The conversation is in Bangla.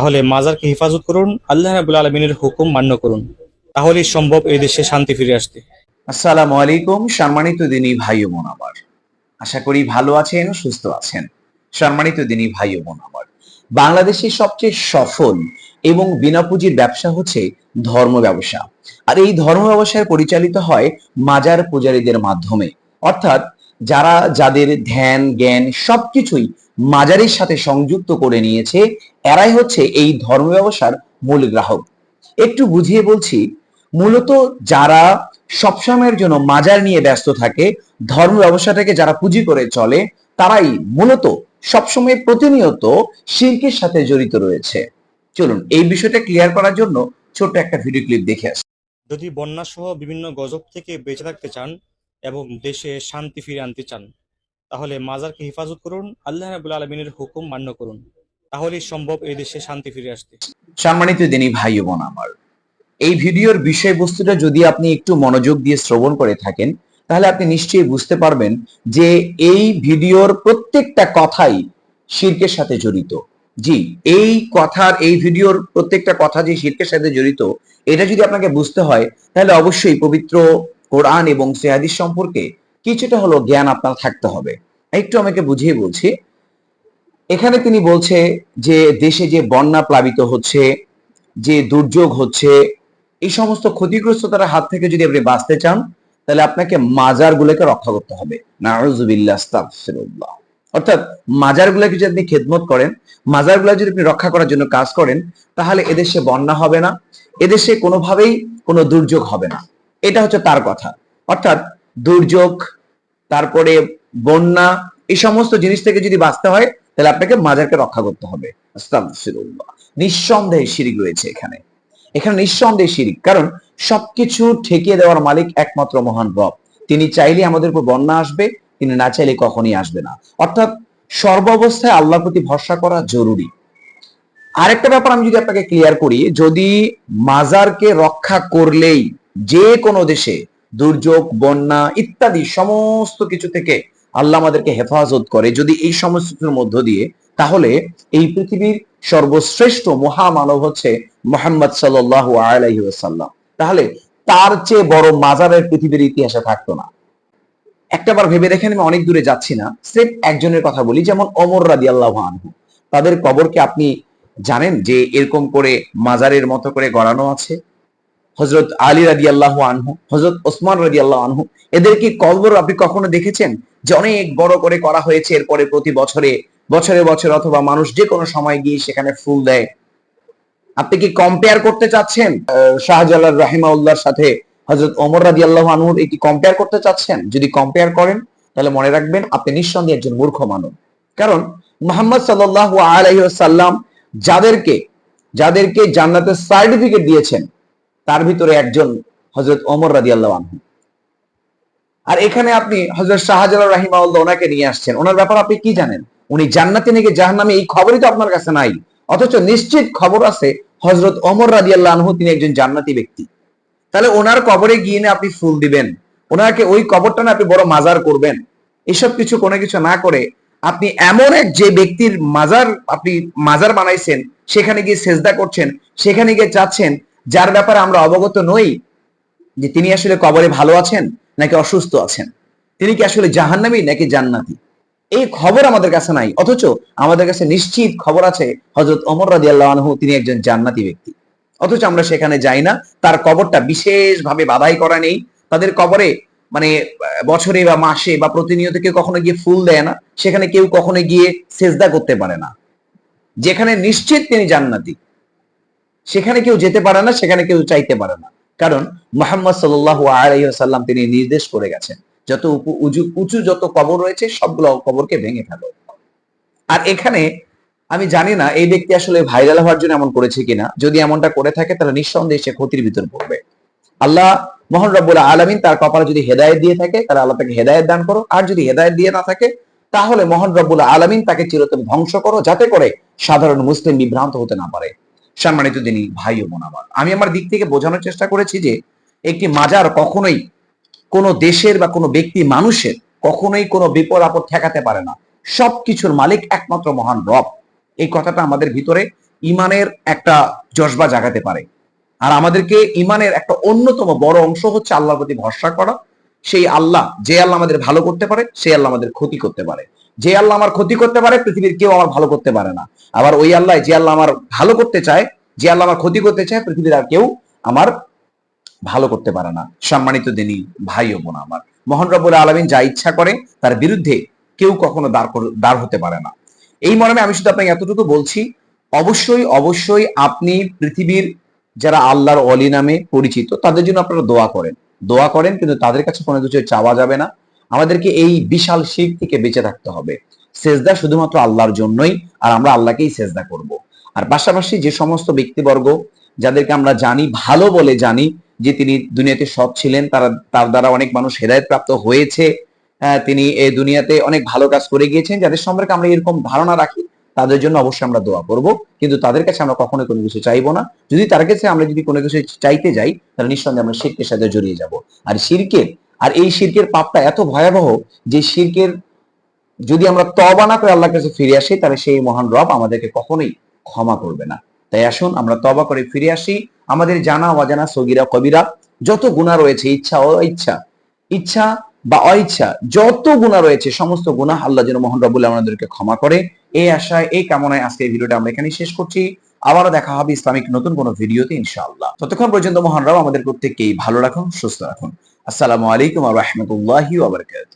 তাহলে মাজারকে হেফাজত করুন, আল্লাহ রাবুল আলমিনের হুকুম মান্য করুন। তাহলেই সম্ভব এই দেশে শান্তি ফিরে আসতে। আসসালামু আলাইকুম, সম্মানিত দিনী ভাই ও বোন আমার। আশা করি ভালো আছেন সুস্থ আছেন। সম্মানিত দিনী ভাই ও বোন আমার বাংলাদেশের সবচেয়ে সফল এবং বিনা পুঁজির ব্যবসা হচ্ছে ধর্ম ব্যবসা। আর এই ধর্ম ব্যবসায় পরিচালিত হয় মাজার পূজারীদের মাধ্যমে। অর্থাৎ যারা যাদের ধ্যান, জ্ঞান সবকিছুই মাজারের সাথে সংযুক্ত করে নিয়েছে, এরাই হচ্ছে এই ধর্ম ব্যবসার মূল গ্রাহক। একটু বুঝিয়ে বলছি, মূলত যারা সবসময়ের জন্য মাজার নিয়ে ব্যস্ত থাকে, ধর্ম ব্যবসাটাকে যারা পুঁজি করে চলে, তারাই মূলত সবসময় প্রতিনিয়ত শিল্পের সাথে জড়িত রয়েছে। চলুন, এই বিষয়টা ক্লিয়ার করার জন্য ছোট্ট একটা ভিডিও ক্লিপ দেখে আসি। যদি বন্যা সহ বিভিন্ন গজব থেকে বেঁচে থাকতে চান এবং দেশে শান্তি ফিরে আনতে চান তাহলে মাজারকে হেফাজত করুন, আল্লাহ রাবুল আলমিনের হুকুম মান্য করুন। তাহলেই সম্ভব এই দেশে শান্তি ফিরে আসতে। সম্মানিত দিনী ভাই বোন আমার, এই ভিডিওর বিষয়বস্তুটা যদি আপনি একটু মনোযোগ দিয়ে শ্রবণ করে থাকেন, তাহলে আপনি নিশ্চয়ই বুঝতে পারবেন যে এই ভিডিওর প্রত্যেকটা কথাই শির্কের সাথে জড়িত। জি, এই কথার, এই ভিডিওর প্রত্যেকটা কথা যে শির্কের সাথে জড়িত, এটা যদি আপনাকে বুঝতে হয়, তাহলে অবশ্যই পবিত্র কোরআন এবং সেহাদিস সম্পর্কে কিছুটা হলো জ্ঞান আপনার থাকতে হবে। একটু আমাকে বুঝিয়ে বলছি। এখানে তিনি বলছে যে দেশে যে বন্যা প্লাবিত হচ্ছে, যে দুর্যোগ হচ্ছে, এই সমস্ত ক্ষতিগ্রস্ততার হাত থেকে যদি আপনি বাঁচতে চান, তাহলে আপনাকে মাজার গুলোকে রক্ষা করতে হবে। নাউজুবিল্লাহ অর্থাৎ মাজার গুলাকে যদি আপনি খেদমত করেন মাজারগুলা যদি আপনি রক্ষা করার জন্য কাজ করেন, তাহলে এদেশে বন্যা হবে না, এদেশে কোনোভাবেই কোনো দুর্যোগ হবে না। এটা হচ্ছে তার কথা। অর্থাৎ দুর্যোগ, তারপরে বন্যা, এই সমস্ত জিনিস থেকে যদি বাঁচতে হয়, তাহলে আপনাকে মাজারকে রক্ষা করতে হবে। নিঃসন্দেহে শিরিক রয়েছে এখানে। এখানে নিঃসন্দেহে শিরিক। কারণ সবকিছু ঠেকিয়ে দেওয়ার মালিক একমাত্র মহান রব। তিনি চাইলে আমাদের উপর বন্যা আসবে, তিনি না চাইলে কখনই আসবে না। অর্থাৎ সর্বাবস্থায় আল্লাহর প্রতি ভরসা করা জরুরি। আরেকটা ব্যাপার আমি যদি আপনাকে ক্লিয়ার করি, যদি মাজারকে রক্ষা করলেই যে কোনো দেশে দুর্যোগ, বন্যা ইত্যাদি সমস্ত কিছু থেকে আল্লাহ আমাদেরকে হেফাজত করে যদি এই সমস্ত মধ্য দিয়ে, তাহলে এই পৃথিবীর সর্বশ্রেষ্ঠ মহামানব হচ্ছে মোহাম্মদ সাল্লাহ আলাইহি ওয়াসাল্লাম। তাহলে তার চেয়ে বড় মাজারের পৃথিবীর ইতিহাসে থাকতো না। একটা বার ভেবে দেখেন, আমি অনেক দূরে যাচ্ছি না, স্রেফ একজনের কথা বলি, যেমন অমর রাদি আল্লাহ আনহু। তাদের কবরকে আপনি জানেন যে এরকম করে মাজারের মতো করে গড়ানো আছে? হজরত আলী রাদি আল্লাহ আনহু হজরত ওসমান রাদি আল্লাহ আনহু, এদেরকে কবর আপনি কখনো দেখেছেন? যে অনেক বড় করে করা হয়েছে, এরপরে প্রতি বছরে বছরে বছর অথবা মানুষ যে কোনো সময় গিয়ে সেখানে ফুল দেয়। আপনি কি কম্পেয়ার করতে চাচ্ছেন? শাহজালাল রাহিমাউল্লাহর সাথে হজরত ওমর রাদি আল্লাহ আনহুর কি কম্পেয়ার করতে চাচ্ছেন? যদি কম্পেয়ার করেন, তাহলে মনে রাখবেন আপনি নিঃসন্দেহে একজন মূর্খ মানব কারণ মোহাম্মদ সাল্লাহ আলহিসাল্লাম যাদেরকে যাদেরকে জান্নাতের সার্টিফিকেট দিয়েছেন তার ভিতরে একজন হজরত ওমর রাদি আল্লাহ আর এখানে আপনি হজরত শাহজালাল রাহিমাউল্লাহ ওনাকে নিয়ে আসছেন। ওনার ব্যাপার আপনি কি জানেন? উনি জান্নাতে নাকি জাহান্নামে, এই খবরই তো আপনার কাছে নাই। অথচ নিশ্চিত খবর আছে হজরত ওমর রাদি আল্লাহ তিনি একজন জান্নাতি ব্যক্তি। তাহলে ওনার কবরে গিয়ে না আপনি ফুল দিবেন? ওনাকে ওই কবরটা না আপনি বড় মাজার করবেন? এসব কিছু কোনো কিছু না করে আপনি এমন এক যে ব্যক্তির মাজার আপনি মাজার বানাইছেন, সেখানে গিয়ে সেজদা করছেন, সেখানে গিয়ে চাচ্ছেন যার ব্যাপারে আমরা অবগত নই যে তিনি আসলে কবরে ভালো আছেন নাকি অসুস্থ আছেন? তিনি কি আসলে জাহান্নামী নাকি জান্নাতি? এই খবর আমাদের কাছে নাই, অথচ আমাদের কাছে নিশ্চিত খবর আছে হজরত অমর রাজি আল্লাহ তিনি একজন জান্নাতি ব্যক্তি। অথচ আমরা সেখানে যাই না, তার কবরটা বিশেষভাবে বাধাই করা নেই। তাদের কবরে মানে বছরে বা মাসে বা প্রতিনিয়ত কেউ কখনো গিয়ে ফুল দেয় না, সেখানে কেউ কখনো গিয়ে সেজদা করতে পারে না। যেখানে নিশ্চিত তিনি জান্নাতি। সেখানে কেউ যেতে পারে না, সেখানে কেউ চাইতে পারে না। কারণ মোহাম্মদ সাল্লাহ আলাইসাল্লাম তিনি নির্দেশ করে গেছেন, যত উঁচু উঁচু যত কবর রয়েছে, সবগুলো কবরকে ভেঙে ফেলো। আর এখানে আমি জানি না, এই ব্যক্তি আসলে ভাইরাল হওয়ার জন্য এমন করেছে কিনা। যদি এমনটা করে থাকে, তাহলে নিঃসন্দেহে সে ক্ষতির ভিতর পড়বে। আল্লাহ মোহন রব্বুল আলমিন তার কপালে যদি হেদায়ত দিয়ে থাকে, তাহলে আল্লাহ তাকে হেদায়ত দান করো। আর যদি হেদায়ত দিয়ে না থাকে, তাহলে মোহন রব্বুল আলমিন তাকে চিরতন ধ্বংস করো, যাতে করে সাধারণ মুসলিম বিভ্রান্ত হতে না পারে। সম্মানিত দিনী ভাই ও বোন আমার। আমি আমার দিক থেকে বোঝানোর চেষ্টা করেছি যে একটি মাজার কখনোই কোনো দেশের বা কোনো ব্যক্তি মানুষের কখনোই কোনো বিপদ আপদ ঠেকাতে পারে না। সবকিছুর মালিক একমাত্র মহান রব। এই কথাটা আমাদের ভিতরে ইমানের একটা জজবা জাগাতে পারে। আর আমাদেরকে ইমানের একটা অন্যতম বড় অংশ হচ্ছে আল্লাহর প্রতি ভরসা করা। সেই আল্লাহ যে আল্লাহ আমাদের ভালো করতে পারে, সেই আল্লাহ আমাদের ক্ষতি করতে পারে। যে আল্লাহ আমার ক্ষতি করতে পারে, পৃথিবীর কেউ আমার ভালো করতে পারে না। আবার ওই আল্লাহ যে আল্লাহ আমার ভালো করতে চায়, যে আল্লাহ আমার ক্ষতি করতে চায়, পৃথিবীর আর কেউ আমার ভালো করতে পারে না। সম্মানিত দিনী, ভাই ও বোন আমার, মোহন রব্বুল আলমিন যা ইচ্ছা করে, তার বিরুদ্ধে কেউ কখনো দাঁড় দাঁড় হতে পারে না। এই মর্মে আমি শুধু আপনাকে এতটুকু বলছি, অবশ্যই অবশ্যই আপনি পৃথিবীর যারা আল্লাহর অলি নামে পরিচিত, তাদের জন্য আপনারা দোয়া করেন। দোয়া করেন, কিন্তু তাদের কাছে কোনো কিছু চাওয়া যাবে না। আমাদেরকে এই বিশাল শিখ থেকে বেঁচে থাকতে হবে। সেজদা শুধুমাত্র আল্লাহর জন্যই, আর আমরা আল্লাহকেই সেজদা করব। আর পাশাপাশি যে সমস্ত ব্যক্তিবর্গ, যাদেরকে আমরা জানি, ভালো বলে জানি, যে তিনি দুনিয়াতে সৎ ছিলেন, তারা, তার দ্বারা অনেক মানুষ হেদায়ত প্রাপ্ত হয়েছে তিনি এই দুনিয়াতে অনেক ভালো কাজ করে গিয়েছেন, যাদের সম্পর্কে আমরা এরকম ধারণা রাখি, তাদের জন্য অবশ্যই আমরা দোয়া করব। কিন্তু তাদের কাছে আমরা কখনো কোনো কিছু চাইব না। যদি তার কাছে আমরা যদি কোনো কিছু চাইতে যাই, তাহলে নিঃসন্দেহে আমরা শিরকের সাথে জড়িয়ে যাব। আর শিরকের আর এই শিরকের পাপটা এত ভয়াবহ যে শিরকের যদি আমরা তবা না করে আল্লাহর কাছে ফিরে আসি, তাহলে সেই মহান রব আমাদেরকে কখনোই ক্ষমা করবে না। তাই আসুন, আমরা তবা করে ফিরে আসি। আমাদের জানা, অজানা, সগিরা, কবিরা, যত গুণা রয়েছে, ইচ্ছা ও ইচ্ছা ইচ্ছা বা অইচ্ছা, যত গুণা রয়েছে, সমস্ত গুণা আল্লাহ যেন মোহন রবুল্লাহ আমাদেরকে ক্ষমা করে। এই আশায়, এই কামনায় আজকে এই ভিডিওটা আমরা এখানে শেষ করছি। আবারও দেখা হবে ইসলামিক নতুন কোনো ভিডিওতে, ইনশাআল্লাহ। ততক্ষণ পর্যন্ত মহান রব আমাদের প্রত্যেককেই ভালো রাখুন, সুস্থ রাখুন। আসসালামু আলাইকুম রহমতুল্লাহি ওবরকাত